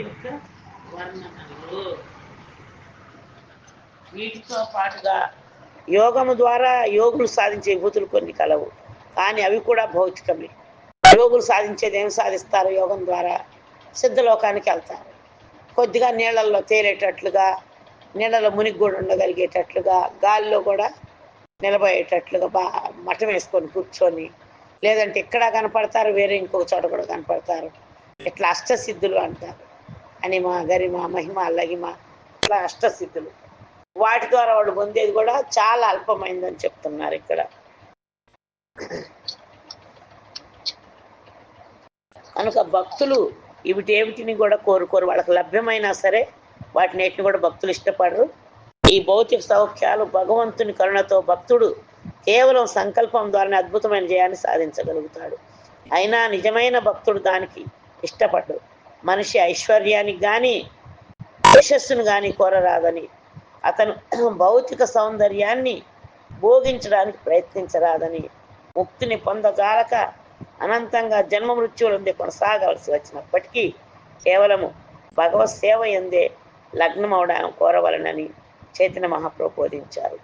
యొక్క వర్ణనలు. వీటితో పాటుగా యోగము ద్వారా యోగులు సాధించే విభూతులు కొన్ని కలవు కానీ అవి కూడా భౌతికమే. యోగులు సాధించేది ఏం సాధిస్తారు? యోగం ద్వారా సిద్ధలోకానికి వెళ్తారు. కొద్దిగా నీళ్ళల్లో తేలేటట్లుగా నీళ్ళలో మునిగి కూడా ఉండగలిగేటట్లుగా గాలిలో కూడా నిలబోయేటట్లుగా బా మఠం వేసుకొని కూర్చొని లేదంటే ఇక్కడ కనపడతారు వేరే ఇంకొక చోట కూడా కనపడతారు. ఇట్లా అష్టసిద్ధులు అంటారు. అనిమ గరిమ మహిమ లగిమ ఇట్లా అష్టస్థితులు వాటి ద్వారా వాళ్ళు పొందేది కూడా చాలా అల్పమైందని చెప్తున్నారు ఇక్కడ. కనుక భక్తులు ఇవిటేమిటిని కూడా కోరుకోరు. వాళ్ళకి లభ్యమైనా సరే వాటిని కూడా భక్తులు ఇష్టపడరు. ఈ భౌతిక సౌఖ్యాలు భగవంతుని కరుణతో భక్తుడు కేవలం సంకల్పం ద్వారానే అద్భుతమైన జయాన్ని సాధించగలుగుతాడు. అయినా నిజమైన భక్తుడు దానికి ఇష్టపడ్డు. మనిషి ఐశ్వర్యానికి కానీ యశస్సును కానీ కోరరాదని. అతను భౌతిక సౌందర్యాన్ని భోగించడానికి ప్రయత్నించరాదని. ముక్తిని పొందగాలక అనంతంగా జన్మ మృత్యువులందే కొనసాగవలసి వచ్చినప్పటికీ కేవలము భగవత్ సేవ ఎందే లగ్నం కోరవలనని చైతన్య మహాప్రభు బోధించారు.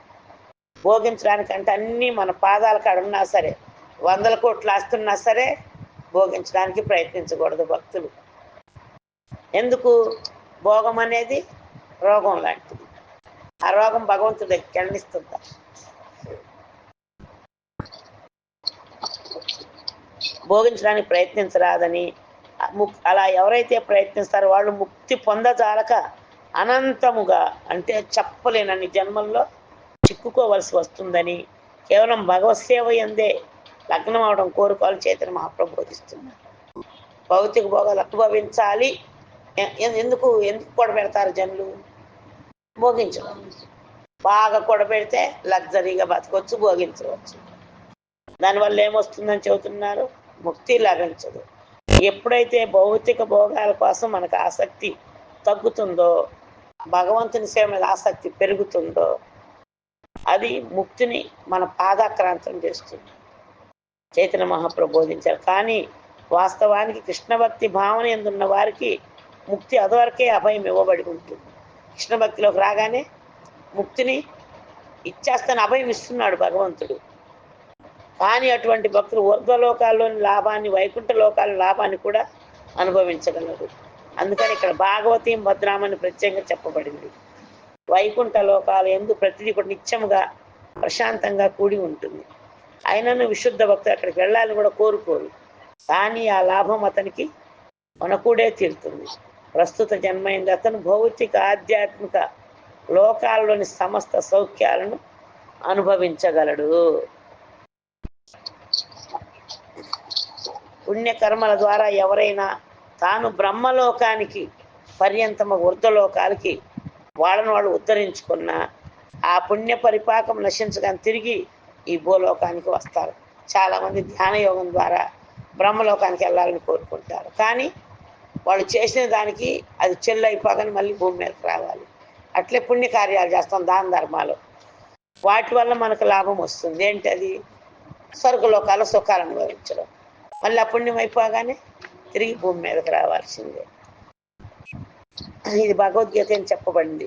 భోగించడానికంటే అన్నీ మన పాదాల కాడ ఉన్నా సరే వందల కోట్లు ఆస్తున్నా సరే భోగించడానికి ప్రయత్నించకూడదు భక్తులు. ఎందుకు? భోగం అనేది రోగం లాంటిది. ఆ రోగం భగవంతుడి కెళ్ళనిస్తుందా భోగించడానికి ప్రయత్నించరాదని ముక్- అలా ఎవరైతే ప్రయత్నిస్తారో వాళ్ళు ముక్తి పొందజాలక అనంతముగా అంటే చెప్పలేనన్ని జన్మల్లో చిక్కుకోవలసి వస్తుందని కేవలం భగవత్ సేవ ఎందే లగ్నం అవడం కోరుకోవాలి చైతన్య మహాప్రబోధిస్తున్నారు భౌతిక భోగాలు అనుభవించాలి. ఎందుకు ఎందుకు కూడబెడతారు జనులు? భోగించడం బాగా కూడబెడితే లగ్జరీగా బతకొచ్చు భోగించవచ్చు. దానివల్ల ఏమొస్తుందని చెబుతున్నారు? ముక్తి లభించదు. ఎప్పుడైతే భౌతిక భోగాల కోసం మనకు ఆసక్తి తగ్గుతుందో భగవంతుని సేవ మీద ఆసక్తి పెరుగుతుందో అది ముక్తిని మన పాదాక్రాంతం చేస్తుంది. చైతన్య మహాప్రభు బోధించారు కానీ వాస్తవానికి కృష్ణ భక్తి భావన ఎందున్న వారికి ముక్తి అదివరకే అభయం ఇవ్వబడి ఉంటుంది కృష్ణ భక్తిలోకి రాగానే ముక్తిని ఇచ్చేస్తాను అభయం ఇస్తున్నాడు భగవంతుడు. కానీ అటువంటి భక్తులు ఊర్ధ్వలోకాల్లోని లాభాన్ని వైకుంఠ లోకాల లాభాన్ని కూడా అనుభవించగలరు. అందుకని ఇక్కడ భాగవతి భద్రామని ప్రత్యేకంగా చెప్పబడింది. వైకుంఠ లోకాలు ఎందు ప్రతిదీ కూడా నిత్యముగా ప్రశాంతంగా కూడి ఉంటుంది. అయినను విశుద్ధ భక్తులు అక్కడికి వెళ్ళాలని కూడా కోరుకోరు. కానీ ఆ లాభం అతనికి మనకూడే తీరుతుంది. ప్రస్తుత జన్మైంది అతను భౌతిక ఆధ్యాత్మిక లోకాల్లోని సమస్త సౌఖ్యాలను అనుభవించగలడు. పుణ్యకర్మల ద్వారా ఎవరైనా తాను బ్రహ్మలోకానికి పర్యంతమ వృద్ధలోకాలకి వాళ్ళని వాళ్ళు ఉద్ధరించుకున్న ఆ పుణ్య పరిపాకం నశించగానే తిరిగి ఈ భూలోకానికి వస్తారు. చాలామంది ధ్యాన యోగం ద్వారా బ్రహ్మలోకానికి వెళ్ళాలని కోరుకుంటారు. కానీ వాళ్ళు చేసిన దానికి అది చెల్లు అయిపోగానే మళ్ళీ భూమి మీదకి రావాలి. అట్లే పుణ్యకార్యాలు చేస్తాం దాన ధర్మాలు. వాటి వల్ల మనకు లాభం వస్తుంది. ఏంటి అది స్వర్గలోకాల సుఖాలు అనుభవించడం. మళ్ళీ ఆ పుణ్యం అయిపోగానే తిరిగి భూమి మీదకి రావాల్సిందే. ఇది భగవద్గీత అని చెప్పబడింది.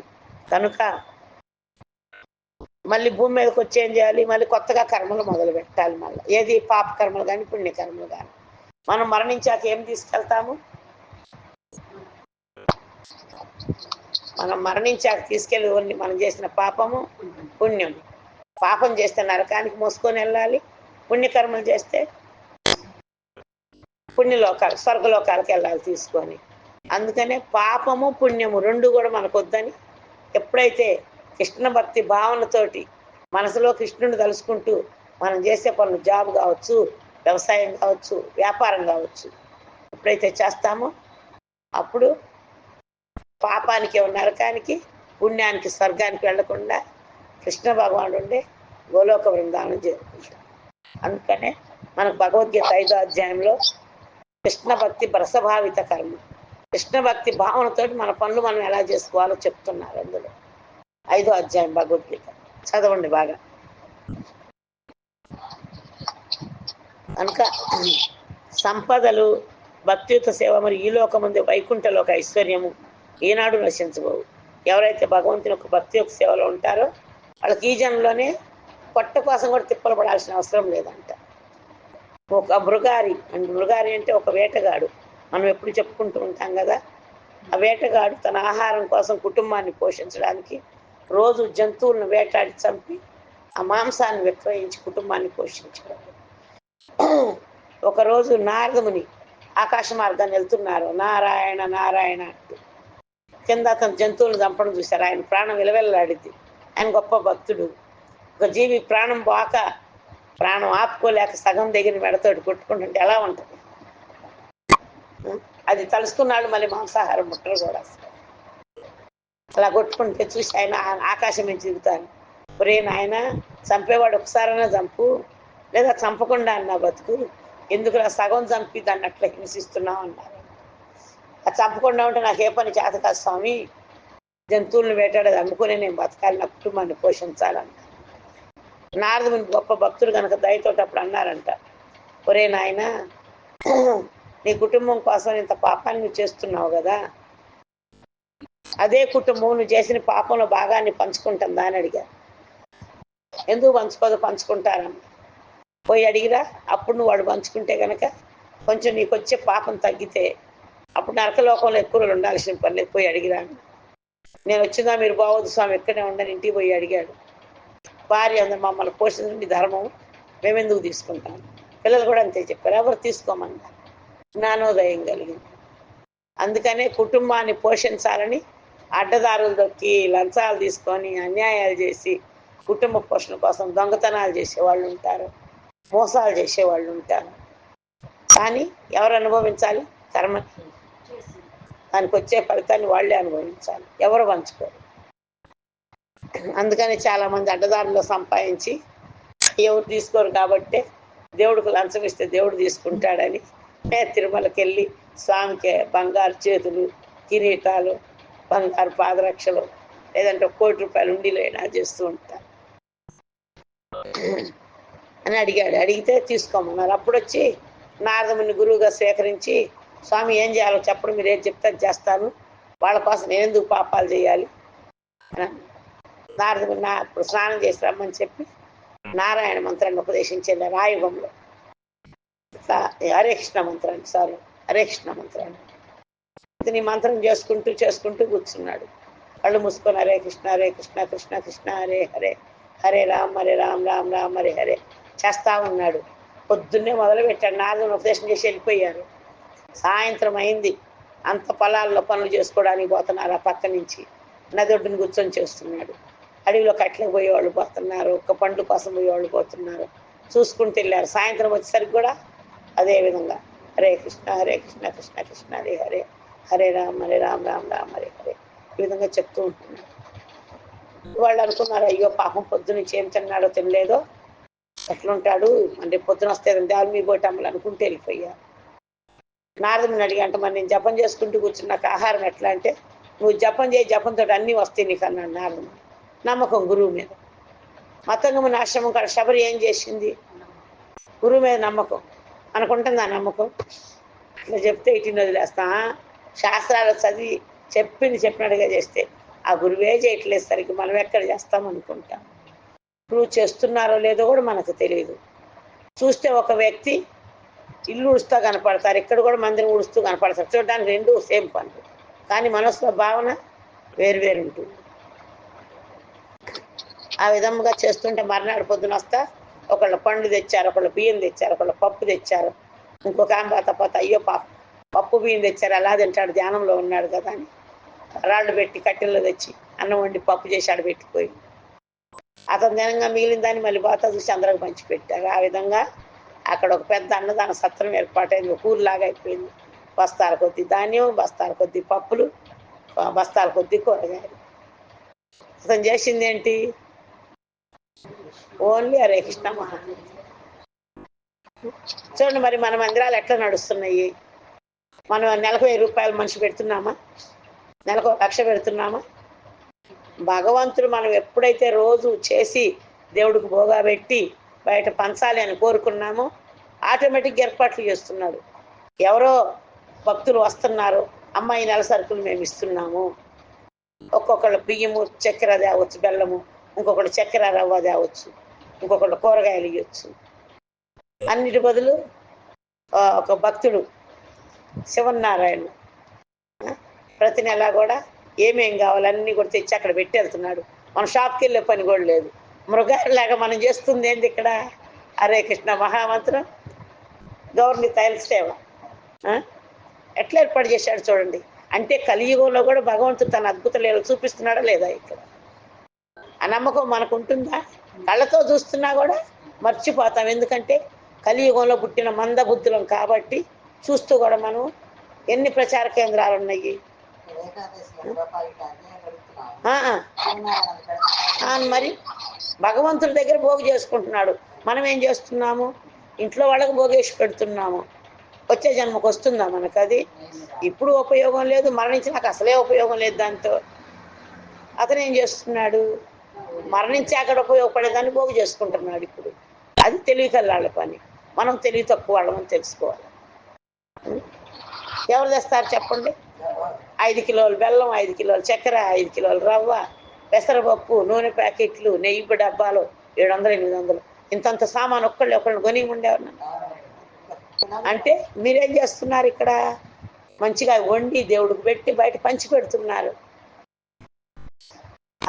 కనుక మళ్ళీ భూమి మీదకి వచ్చి ఏం చేయాలి? మళ్ళీ కొత్తగా కర్మలు మొదలు పెట్టాలి మళ్ళీ. ఏది పాప కర్మలు కానీ పుణ్యకర్మలు కానీ మనం మరణించాక ఏం తీసుకెళ్తాము? మనం మరణించాక తీసుకెళ్ళి ఓన్లీ మనం చేసిన పాపము పుణ్యం. పాపం చేస్తే నరకానికి మోసుకొని వెళ్ళాలి. పుణ్యకర్మలు చేస్తే పుణ్యలోకాలు స్వర్గలోకాలకు వెళ్ళాలి తీసుకొని. అందుకనే పాపము పుణ్యము రెండు కూడా మనకు వద్దని ఎప్పుడైతే కృష్ణ భక్తి భావనతోటి మనసులో కృష్ణుని తలుసుకుంటూ మనం చేసే పనులు జాబ్ కావచ్చు వ్యవసాయం కావచ్చు వ్యాపారం కావచ్చు ఎప్పుడైతే చేస్తామో అప్పుడు పాపానికి నరకానికి పుణ్యానికి స్వర్గానికి వెళ్ళకుండా కృష్ణ భగవానుడు ఉండే గోలోక బృందావనం చేరుకుంటాం అందుకనే మనకు భగవద్గీత ఐదో అధ్యాయంలో కృష్ణ భక్తి రసభావిత కర్మ. కృష్ణ భక్తి భావనతోటి మన పనులు మనం ఎలా చేసుకోవాలో చెప్తున్నారు అందులో. ఐదో అధ్యాయం భగవద్గీత. చదవండి బాగా. కనుక సంపదలు భక్తియుత సేవ మరి ఈ లోకముందు వైకుంఠలోక ఐశ్వర్యము ఈనాడు నశించబోవు. ఎవరైతే భగవంతుని యొక్క భక్తి యొక్క సేవలో ఉంటారో వాళ్ళకి ఈ జన్మలోనే పొట్ట కోసం కూడా తిప్పలు పడాల్సిన అవసరం లేదంట. ఒక మృగారి అండ్ మృగారి అంటే ఒక వేటగాడు. మనం ఎప్పుడు చెప్పుకుంటూ ఉంటాం కదా ఆ వేటగాడు తన ఆహారం కోసం కుటుంబాన్ని పోషించడానికి రోజు జంతువులను వేటాడి చంపి ఆ మాంసాన్ని విక్రయించి కుటుంబాన్ని పోషించేవాడు ఒకరోజు నారదముని ఆకాశ మార్గాన్ని వెళ్తున్నారు. నారాయణ నారాయణ అంటూ. కింద అతను జంతువులను చంపడం చూశారు. ఆయన ప్రాణం విలవెల్లాడింది. ఆయన గొప్ప భక్తుడు. ఒక జీవి ప్రాణం పోక ప్రాణం ఆపుకోలేక సగం దగ్గర మెడతోటి కొట్టుకుంటుంటే ఎలా ఉంటుంది? అది తలుసుకున్నాడు మళ్ళీ మాంసాహారం ముట్టలు కూడా. అలా కొట్టుకుంటే చూసి ఆయన ఆకాశం నుంచి దిగుతాను. ఒరే నాయన చంపేవాడు ఒకసారైనా చంపు. లేదా చంపకుండా అన్న బతుకు. ఎందుకు సగం చంపి దాన్ని అట్లా హింసిస్తున్నావు అన్నారు అది చంపకుండా ఉంటే నాకు ఏ పని చేత కాదు స్వామి. జంతువులను వేటాడేది అమ్ముకునే నేను బతకాలి నా కుటుంబాన్ని పోషించాలన్న నారదుని గొప్ప భక్తుడు కనుక దయతోటి అప్పుడు అన్నారంట ఒరే నాయన నీ కుటుంబం కోసం ఇంత పాపాన్ని నువ్వు చేస్తున్నావు కదా. అదే కుటుంబం నువ్వు చేసిన పాపంలో భాగాన్ని పంచుకుంటుందా? అని అడిగా. ఎందుకు పంచుకోదు? పంచుకుంటారని పోయి అడిగిరా అప్పుడు నువ్వు వాడు పంచుకుంటే కనుక కొంచెం నీకు వచ్చే పాపం తగ్గితే అప్పుడు నరకలోకంలో ఎక్కువ ఉండాల్సిన పని లేదు పోయి అడిగిరాను. నేను వచ్చిందా మీరు బావద్దు స్వామి ఎక్కడే ఉండని ఇంటికి పోయి అడిగాడు. భార్య అందరు మమ్మల్ని పోషించడం మీ ధర్మం మేమెందుకు తీసుకుంటాం? పిల్లలు కూడా అంతే చెప్పారు ఎవరు తీసుకోమన్నారు జ్ఞానోదయం కలిగింది. అందుకనే కుటుంబాన్ని పోషించాలని అడ్డదారులు దొక్కి లంచాలు తీసుకొని అన్యాయాలు చేసి కుటుంబ పోషణ కోసం దొంగతనాలు చేసేవాళ్ళు ఉంటారు మోసాలు చేసేవాళ్ళు ఉంటారు. కానీ ఎవరు అనుభవించాలి? కర్మ దానికి వచ్చే ఫలితాన్ని వాళ్ళే అనుభవించాలి. ఎవరు పంచుకోరు. అందుకని చాలా మంది అడ్డదారుల్లో సంపాదించి ఎవరు తీసుకోరు కాబట్టి దేవుడికి లంచం ఇస్తే దేవుడు తీసుకుంటాడని మే తిరుమలకి వెళ్ళి స్వామికి బంగారు చేతులు కిరీటాలు బంగారు పాదరక్షలు లేదంటే కోటి రూపాయలు ఉండిలో అయినా చేస్తూ ఉంటారు. అని అడిగాడు. అడిగితే తీసుకోమన్నారు. అప్పుడు వచ్చి నారదముని గురువుగా స్వీకరించి స్వామి ఏం చేయాలో చెప్పడం మీరు ఏం చెప్తే చేస్తాను. వాళ్ళ కోసం నేను ఎందుకు పాపాలు చేయాలి? అని? నారదుడు నా ఇప్పుడు స్నానం చేసి రమ్మని చెప్పి నారాయణ మంత్రాన్ని ఉపదేశించింది రాయుగంలో హరే కృష్ణ మంత్రాన్ని సారీ హరే కృష్ణ మంత్రాన్ని. మంత్రం చేసుకుంటూ చేసుకుంటూ కూర్చున్నాడు. కళ్ళు మూసుకొని హరే కృష్ణ హరే కృష్ణ కృష్ణ కృష్ణ హరే హరే హరే రామ్ హరే రామ్ రామ్ రామ్ హరే హరే చేస్తా ఉన్నాడు. పొద్దున్నే మొదలు పెట్టాడు నారదుని ఉపదేశం చేసి వెళ్ళిపోయారు. సాయంత్రం అయింది. అంత పొలాల్లో పనులు చేసుకోవడానికి పోతున్నారు ఆ పక్క నుంచి. నదొడ్డుని కూర్చొని చేస్తున్నాడు. అడవిలో కట్లకు పోయేవాళ్ళు పోతున్నారు. ఒక్క పండ్ల కోసం పోయేవాళ్ళు పోతున్నారు. చూసుకుంటూ వెళ్ళారు. సాయంత్రం వచ్చేసరికి కూడా అదే విధంగా. హరే కృష్ణ హరే కృష్ణ కృష్ణ కృష్ణ హరే హరే. హరే రామ్ హరే రామ్ రామ్ రామ్ హరే హరే. ఈ విధంగా చెప్తూ ఉంటున్నారు వాళ్ళు అనుకున్నారు అయ్యో పాపం పొద్దు నుంచి ఏం తిన్నాడో తినలేదో. ఎట్లుంటాడు అంటే పొద్దున వస్తే దేవుని మీ పోటమ్మలు అనుకుంటే వెళ్ళిపోయారు. నారదుని అడిగా అంటే మరి నేను జపం చేసుకుంటూ కూర్చుని నాకు ఆహారం ఎట్లా అంటే నువ్వు జపం చేయి జపంతో అన్నీ వస్తాయి నీకు అన్నాడు నారదుడు. నమ్మకం గురువు మీద. మతంగముని ఆశ్రమం కాడ శబరి ఏం చేసింది? గురువు మీద నమ్మకం. అనుకుంటుంది ఆ నమ్మకం? ఇట్లా చెప్తే ఇటు వదిలేస్తా. శాస్త్రాలు చదివి చెప్పింది చెప్పినట్టుగా చేస్తే ఆ గురువే చేయట్లేదు సరికి మనం ఎక్కడ చేస్తాం అనుకుంటాం. ప్రూవ్ చేస్తున్నారో లేదో కూడా మనకు తెలియదు చూస్తే ఒక వ్యక్తి ఇల్లు ఉడుస్తూ కనపడతారు. ఇక్కడ కూడా మందిరం ఉడుస్తూ కనపడతారు. చూడడానికి రెండు సేమ్ పనులు. కానీ మనసులో భావన వేరు ఉంటుంది. ఆ విధముగా చేస్తుంటే మర్నాడు పొద్దున వస్తా ఒకళ్ళు పండ్లు తెచ్చారు ఒకళ్ళు బియ్యం తెచ్చారు ఒకళ్ళు పప్పు తెచ్చారు. ఇంకొక ఆమె తప్పత అయ్యో పాప పప్పు బియ్యం తెచ్చారు అలా తింటాడు ధ్యానంలో ఉన్నాడు కదా అని. రాళ్ళు పెట్టి కట్టెల్లో తెచ్చి అన్నం వండి పప్పు చేసి ఆడ పెట్టిపోయి అతను దినంగా మిగిలిన దాన్ని మళ్ళీ బాత చూసి అందరికి పంచిపెట్టారు. ఆ విధంగా అక్కడ ఒక పెద్ద అన్నదాన సత్రం ఏర్పాటైంది. ఒక ఊరిలాగా అయిపోయింది. బస్తాల కొద్ది ధాన్యం బస్తాల కొద్ది పప్పులు బస్తాల కొద్ది కూరగాయలు. అతను చేసింది ఏంటి? ఓన్లీ హరే కృష్ణ మహా చూడండి మరి మన మందిరాలు ఎట్లా నడుస్తున్నాయి? మనం నెలకు వెయ్యి రూపాయలు మనిషి పెడుతున్నామా? నెలకు ఒక లక్ష పెడుతున్నామా? భగవంతుడు మనం ఎప్పుడైతే రోజు చేసి దేవుడికి భోగా పెట్టి బయట పంచాలి అని కోరుకున్నాము ఆటోమేటిక్గా ఏర్పాట్లు చేస్తున్నాడు. ఎవరో భక్తులు వస్తున్నారు. అమ్మాయి నెల సరుకులు మేము ఇస్తున్నాము. ఒక్కొక్కళ్ళు బియ్యము చక్కెర తేవచ్చు బెల్లము ఇంకొకళ్ళు చక్కెర రవ్వ తేవచ్చు ఇంకొకళ్ళు కూరగాయలు ఇవ్వచ్చు అన్నిటి బదులు ఒక భక్తుడు శివనారాయణ ప్రతి నెల కూడా ఏమేం కావాలన్నీ కూడా తెచ్చి అక్కడ పెట్టి వెళ్తున్నాడు. మన షాప్కి వెళ్ళే పని కూడా లేదు. మృగాలాగా మనం చేస్తుంది ఏంది ఇక్కడ? హరే కృష్ణ మహామంత్రం. గౌర్ని తైల సేవ? ఎట్లా ఏర్పాటు చేశాడు చూడండి. అంటే కలియుగంలో కూడా భగవంతుడు తన అద్భుత లీలలు చూపిస్తున్నాడా లేదా ఇక్కడ? ఆ నమ్మకం మనకు ఉంటుందా కళ్ళతో చూస్తున్నా కూడా మర్చిపోతాం. ఎందుకంటే కలియుగంలో పుట్టిన మందబుద్ధులం కాబట్టి చూస్తూ కూడా మనం ఎన్ని ప్రచార కేంద్రాలు ఉన్నాయి? మరి? భగవంతుడి దగ్గర భోగి చేసుకుంటున్నాడు. మనం ఏం చేస్తున్నాము? ఇంట్లో వాళ్ళకి భోగేసి పెడుతున్నాము. వచ్చే జన్మకు వస్తుందా మనకు అది? ఇప్పుడు ఉపయోగం లేదు. మరణించి నాకు అసలే ఉపయోగం లేదు దాంతో. అతను ఏం చేస్తున్నాడు? మరణించి అక్కడ ఉపయోగపడేదాన్ని భోగి చేసుకుంటున్నాడు ఇప్పుడు. అది తెలివికల్లాళ్ళ పని. మనం తెలివి తక్కువ వాళ్ళమని తెలుసుకోవాలి. ఎవరు తెస్తారు చెప్పండి? ఐదు కిలోలు బెల్లం ఐదు కిలోలు చక్కెర ఐదు కిలోలు రవ్వ. పెసరపప్పు నూనె ప్యాకెట్లు నెయ్యి డబ్బాలు ఏడు వందలు ఎనిమిది వందలు ఇంతంత సామాన్ ఒక్కళ్ళు ఒకళ్ళు కొని ఉండేవారు అంటే మీరేం చేస్తున్నారు ఇక్కడ? మంచిగా వండి దేవుడికి పెట్టి బయట పంచి పెడుతున్నారు.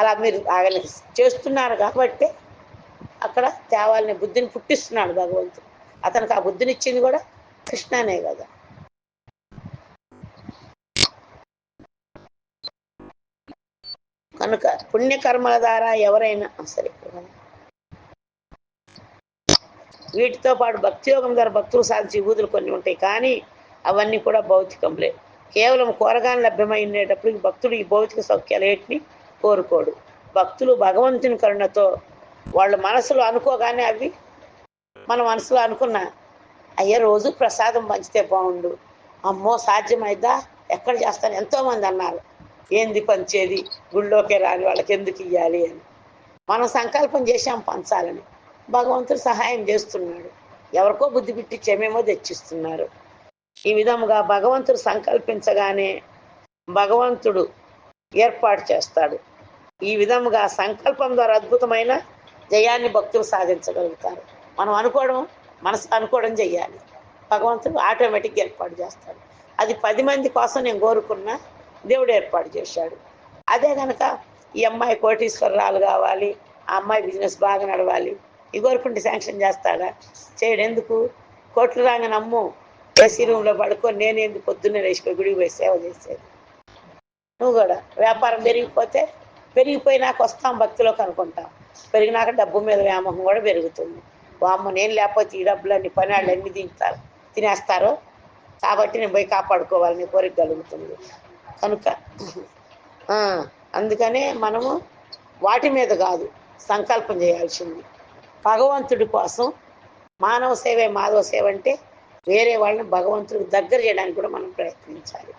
అలా మీరు ఆయన చేస్తున్నారు కాబట్టి అక్కడ తేవాలని బుద్ధిని పుట్టిస్తున్నాడు భగవంతుడు. అతనికి ఆ బుద్ధినిచ్చింది కూడా కృష్ణనే కదా. కనుక పుణ్యకర్మల ద్వారా ఎవరైనా సరే. వీటితో పాటు భక్తి యోగం ద్వారా భక్తులు సాధించే విభూతులు కొన్ని ఉంటాయి కానీ అవన్నీ కూడా భౌతికంలే కేవలం కూరగాయలు లభ్యమై భక్తుడు ఈ భౌతిక సౌఖ్యాలేటిని కోరుకోడు. భక్తులు భగవంతుని కరుణతో వాళ్ళ మనసులో అనుకోగానే అవి మన మనసులో అనుకున్న అయ్యే రోజు ప్రసాదం పంచితే బాగుండు. అమ్మో సాధ్యమైద్దా? ఎక్కడ చేస్తాను? ఎంతోమంది అన్నారు. ఏంది పంచేది? గుళ్ళోకే రాని వాళ్ళకి ఎందుకు ఇవ్వాలి అని. మనం సంకల్పం చేశాం పంచాలని. భగవంతుడు సహాయం చేస్తున్నాడు. ఎవరికో బుద్ధి పిట్టించేమేమో తెచ్చిస్తున్నారు. ఈ విధముగా భగవంతుడు సంకల్పించగానే భగవంతుడు ఏర్పాటు చేస్తాడు. ఈ విధముగా సంకల్పం ద్వారా అద్భుతమైన జయాన్ని భక్తులు సాధించగలుగుతారు. మనం అనుకోవడం మనసు అనుకోవడం చెయ్యాలి భగవంతుడు ఆటోమేటిక్గా ఏర్పాటు చేస్తాడు. అది పది మంది కోసం నేను కోరుకున్నా దేవుడు ఏర్పాటు చేశాడు. అదే కనుక ఈ అమ్మాయి కోటీశ్వరరాలు కావాలి ఆ అమ్మాయి బిజినెస్ బాగా నడవాలి ఈ గోరుకుంటే శాంక్షన్ చేస్తాడా? చేయడు. ఎందుకు? కోట్లు రాగా నమ్ము ఏసీ రూమ్లో పడుకొని నేను ఎందుకు పొద్దున్నే లేచిపోయి గుడికి పోయి సేవ చేసేది? నువ్వు కూడా. వ్యాపారం పెరిగిపోతే పెరిగిపోయినాక వస్తాం భక్తిలోకి అనుకుంటాం. పెరిగినాక డబ్బు మీద వ్యామోహం కూడా పెరుగుతుంది. అమ్మ నేను లేకపోతే ఈ డబ్బులన్నీ పని వాళ్ళు ఎన్ని తింటారు తినేస్తారో? కాబట్టి నేను పోయి కాపాడుకోవాలని కోరిక కలుగుతుంది. కనుక. అందుకనే మనము వాటి మీద కాదు సంకల్పం చేయాల్సింది. భగవంతుడి కోసం మానవ సేవే మాధవ సేవ అంటే వేరే వాళ్ళని భగవంతుడికి దగ్గర చేయడానికి కూడా మనం ప్రయత్నించాలి.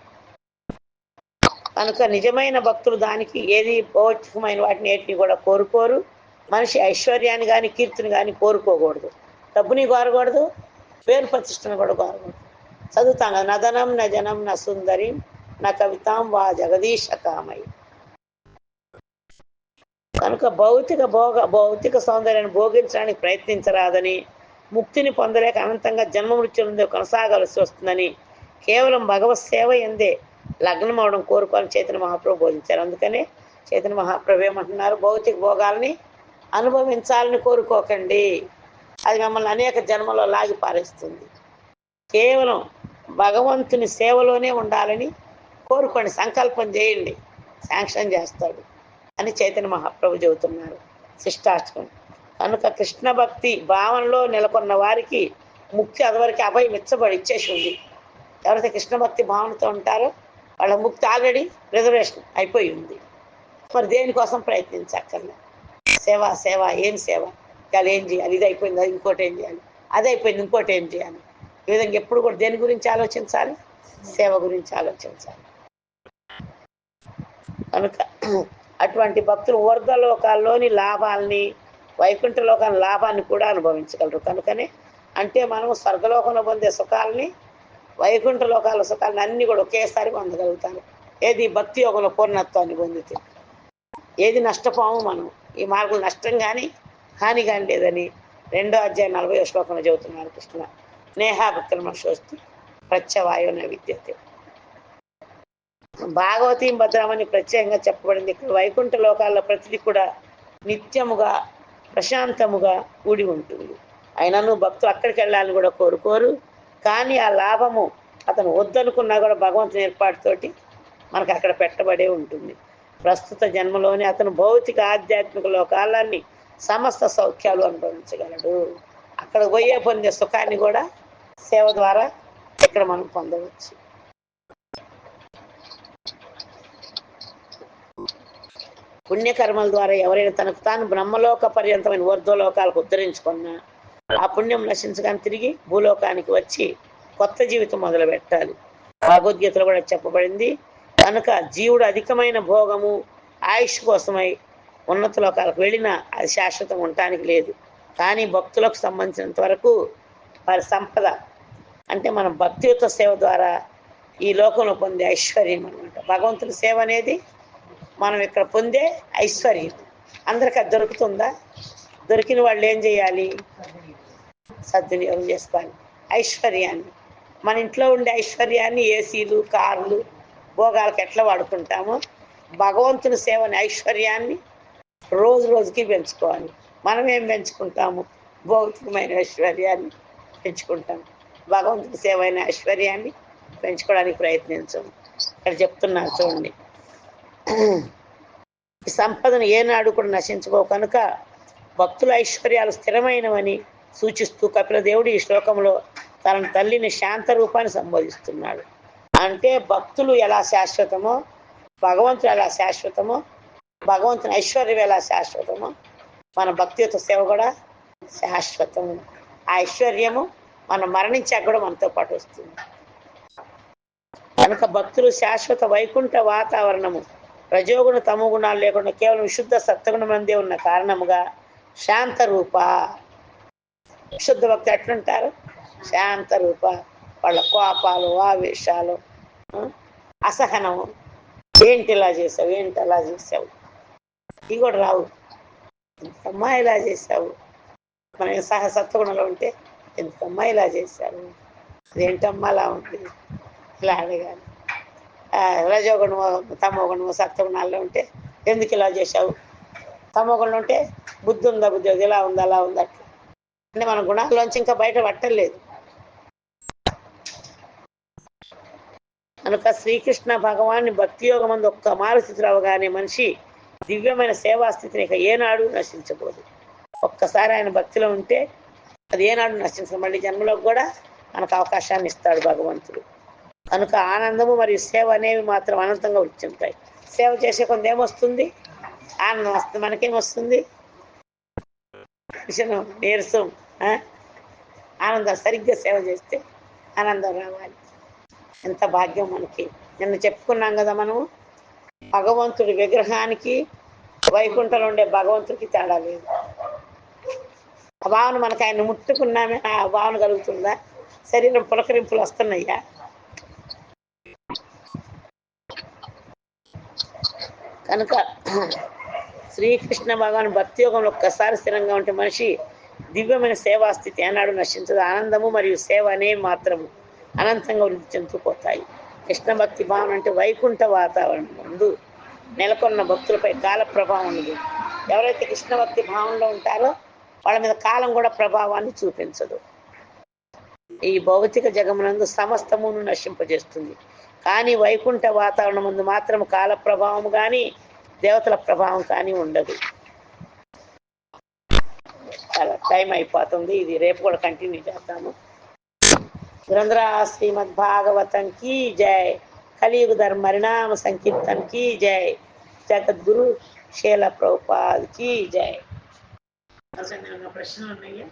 కనుక నిజమైన భక్తులు దానికి ఏది భౌతికమైన వాటిని ఏటిని కూడా కోరుకోరు. మనిషి ఐశ్వర్యాన్ని కానీ కీర్తిని కానీ కోరుకోకూడదు. డబ్బుని కోరకూడదు పేరు ప్రతిష్టను కూడా కోరకూడదు. చదువుతాం కదా నదనం న సుందరి నా కవితాం వా జగదీశ కామై. కనుక భౌతిక భోగ భౌతిక సౌందర్యాన్ని భోగించడానికి ప్రయత్నించరాదని ముక్తిని పొందలేక అనంతంగా జన్మ మృత్యులందే కొనసాగాల్సి వస్తుందని కేవలం భగవత్ సేవ ఎందే లగ్నం అవడం కోరుకోవాలని చైతన్య మహాప్రభు బోధించారు. అందుకనే చైతన్య మహాప్రభు ఏమంటున్నారు? భౌతిక భోగాల్ని అనుభవించాలని కోరుకోకండి. అది మిమ్మల్ని అనేక జన్మలో లాగి పారేస్తుంది. కేవలం భగవంతుని సేవలోనే ఉండాలని కోరుకోండి సంకల్పం చేయండి. శాంక్షన్ చేస్తాడు అని చైతన్య మహాప్రభు చెబుతున్నారు. శిష్టాష్టకం. కనుక కృష్ణ భక్తి భావనలో నెలకొన్న వారికి ముక్తి అదివరకు అభయం ఇచ్చబడి ఇచ్చేసి ఉంది. ఎవరైతే కృష్ణ భక్తి భావనతో ఉంటారో వాళ్ళ ముక్తి ఆల్రెడీ రిజర్వేషన్ అయిపోయి ఉంది. మరి దేనికోసం ప్రయత్నించక్కర్లే. సేవ సేవ ఏం సేవ? ఇవాళ ఏం చేయాలి? ఇది అయిపోయింది? అది ఇంకోటి ఏం చేయాలి? అది అయిపోయింది ఇంకోటి ఏం చేయాలి? ఈ విధంగా ఎప్పుడు కూడా దేని గురించి ఆలోచించాలి? సేవ గురించి ఆలోచించాలి. కనుక అటువంటి భక్తులు ఊర్ధలోకాల్లోని లాభాలని వైకుంఠ లోకాన్ని లాభాన్ని కూడా అనుభవించగలరు. కనుకనే అంటే మనం స్వర్గలోకంలో పొందే సుఖాలని వైకుంఠ లోకాల సుఖాలను అన్ని కూడా ఒకేసారి పొందగలుగుతారు ఏది భక్తి యోగంలో పూర్ణత్వాన్ని పొందితే ఏది నష్టపోము మనం. ఈ మార్గం నష్టం కానీ హాని కానీ లేదని రెండో అధ్యాయం నలభై శ్లోకంలో చెబుతున్నారు కృష్ణ నేహాభక్తులు మనం చూస్తే ప్రత్యవాయున విద్యతే భాగవతి భద్రమని ప్రత్యేకంగా చెప్పబడింది. ఇక్కడ వైకుంఠ లోకాల్లో ప్రతిదీ కూడా నిత్యముగా ప్రశాంతముగా కూడి ఉంటుంది. అయినను భక్తులు అక్కడికి వెళ్ళాలని కూడా కోరుకోరు. కానీ ఆ లాభము అతను వద్దనుకున్నా కూడా భగవంతుని ఏర్పాటుతోటి మనకు అక్కడ పెట్టబడే ఉంటుంది. ప్రస్తుత జన్మలోనే అతను భౌతిక ఆధ్యాత్మిక లోకాలన్నీ సమస్త సౌఖ్యాలు అనుభవించగలడు. అక్కడ పోయే పొందే సుఖాన్ని కూడా సేవ ద్వారా ఇక్కడ మనం పొందవచ్చు. పుణ్యకర్మల ద్వారా ఎవరైనా తనకు తాను బ్రహ్మలోక పర్యంతమైన ఊర్ధ్వలోకాలకు ఉద్ధరించుకున్నా ఆ పుణ్యం నశించగానే తిరిగి భూలోకానికి వచ్చి కొత్త జీవితం మొదలు పెట్టాలి. భగవద్గీతలో కూడా చెప్పబడింది కనుక జీవుడు అధికమైన భోగము ఆయుష్ కోసమై ఉన్నత లోకాలకు వెళ్ళినా అది శాశ్వతం ఉండటానికి లేదు. కానీ భక్తులకు సంబంధించినంత వరకు వారి సంపద అంటే మన భక్తియుత సేవ ద్వారా ఈ లోకంలో పొందే ఐశ్వర్యం అనమాట భగవంతుని సేవ అనేది మనం ఇక్కడ పొందే ఐశ్వర్యం. అందరికి అది దొరుకుతుందా? దొరికిన వాళ్ళు ఏం చేయాలి? సద్వినియోగం చేసుకోవాలి. ఐశ్వర్యాన్ని. మన ఇంట్లో ఉండే ఐశ్వర్యాన్ని ఏసీలు కార్లు భోగాలకు ఎట్లా వాడుకుంటామో భగవంతుని సేవని ఐశ్వర్యాన్ని రోజు రోజుకి పెంచుకోవాలి. మనం ఏం పెంచుకుంటాము? భౌతికమైన ఐశ్వర్యాన్ని పెంచుకుంటాం. భగవంతుని సేవ అయిన ఐశ్వర్యాన్ని పెంచుకోవడానికి ప్రయత్నించం. ఇక్కడ చెప్తున్నారు చూడండి. సంపదను ఏనాడు కూడా నశించుకో కనుక భక్తుల ఐశ్వర్యాలు స్థిరమైనవని సూచిస్తూ కపిల దేవుడు ఈ శ్లోకంలో తన తల్లిని శాంత రూపాన్ని సంబోధిస్తున్నాడు. అంటే భక్తులు ఎలా శాశ్వతమో భగవంతుడు ఎలా శాశ్వతమో భగవంతుని ఐశ్వర్యం ఎలా శాశ్వతమో మన భక్తియుత సేవ కూడా శాశ్వతము ఆ ఐశ్వర్యము మనం మరణించాక కూడా మనతో పాటు వస్తుంది. కనుక భక్తులు శాశ్వత వైకుంఠ వాతావరణము రజోగుణ తమో గుణాలు లేకుండా కేవలం శుద్ధ సత్వగుణమందే ఉన్న కారణముగా శాంత రూప శుద్ధ భక్తి ఎట్లుంటారు? శాంత రూప వాళ్ళ కోపాలు ఆవేశాలు అసహనము. ఏంటి ఇలా చేసావు? ఏంటి అలా చేసావు? ఇవి కూడా రావు. ఎంతమ్మా ఇలా చేసావు? మనం సహ సత్వగుణంలో ఉంటే ఎంతమ్మా ఇలా చేశారు అదేంటమ్మా అలా ఉంది? ఇలా అడగాలి. రజోగుణము తమోగుణము సత్వగుణాల్లో ఉంటే ఎందుకు ఇలా చేశావు? తమోగుణం ఉంటే బుద్ధి ఉందా బుద్ధి ఉంది ఇలా ఉందా అలా ఉందా అట్లా. అంటే మన గుణాల్లోంచి ఇంకా బయట పట్టలేదు కనుక శ్రీకృష్ణ భగవాన్ని భక్తి యోగం మందు ఒక్క మారు కానీ అవగానే మనిషి దివ్యమైన సేవా స్థితిని ఇక ఏనాడు నశించబోదు. ఒక్కసారి ఆయన భక్తిలో ఉంటే అది ఏనాడు నశించదు. మళ్ళీ జన్మలోకి కూడా మనకు అవకాశాన్ని ఇస్తాడు భగవంతుడు. కనుక ఆనందము మరియు సేవ అనేవి మాత్రం అనంతంగా వచ్చుంటాయి. సేవ చేసే కొంత ఏమొస్తుంది? ఆనందం వస్తుంది. మనకేం వస్తుంది విషయం నీరసం ఆనందం సరిగ్గా సేవ చేస్తే ఆనందం రావాలి. ఎంత భాగ్యం మనకి. నిన్న చెప్పుకున్నాం కదా మనము భగవంతుడి విగ్రహానికి వైకుంఠంలో ఉండే భగవంతుడికి తేడా లేదు. ఆ భావన మనకు ఆయన ముట్టుకున్నామే ఆ భావన కలుగుతుందా? శరీరం పులకరింపులు వస్తున్నాయా? కనుక శ్రీకృష్ణ భగవాన్ భక్తి యోగంలో ఒక్కసారి స్థిరంగా ఉంటే మనిషి దివ్యమైన సేవా స్థితి ఏనాడు నశించదు. ఆనందము మరియు సేవ అనేవి మాత్రము అనంతంగా వృద్ధి చెందుతుపోతాయి కృష్ణ భక్తి భావన అంటే వైకుంఠ వాతావరణం ముందు నెలకొన్న భక్తులపై కాల ప్రభావం ఉండదు ఎవరైతే కృష్ణ భక్తి భావనలో ఉంటారో వాళ్ళ మీద కాలం కూడా ప్రభావాన్ని చూపించదు. ఈ భౌతిక జగమునందు సమస్తమును నశింపజేస్తుంది. కానీ వైకుంఠ వాతావరణం ముందు మాత్రం కాల ప్రభావం కానీ దేవతల ప్రభావం కానీ ఉండదు. చాలా టైం అయిపోతుంది. ఇది రేపు కూడా కంటిన్యూ చేస్తాము గ్రంథర శ్రీమద్ భాగవతం కీ జై. కలియుగ ధర్మరిణామ సంకీర్తన్ కీ జై. జగద్గురు శీల ప్రభుపాద్ కీ జై. ప్రశ్నలు ఉన్నాయా?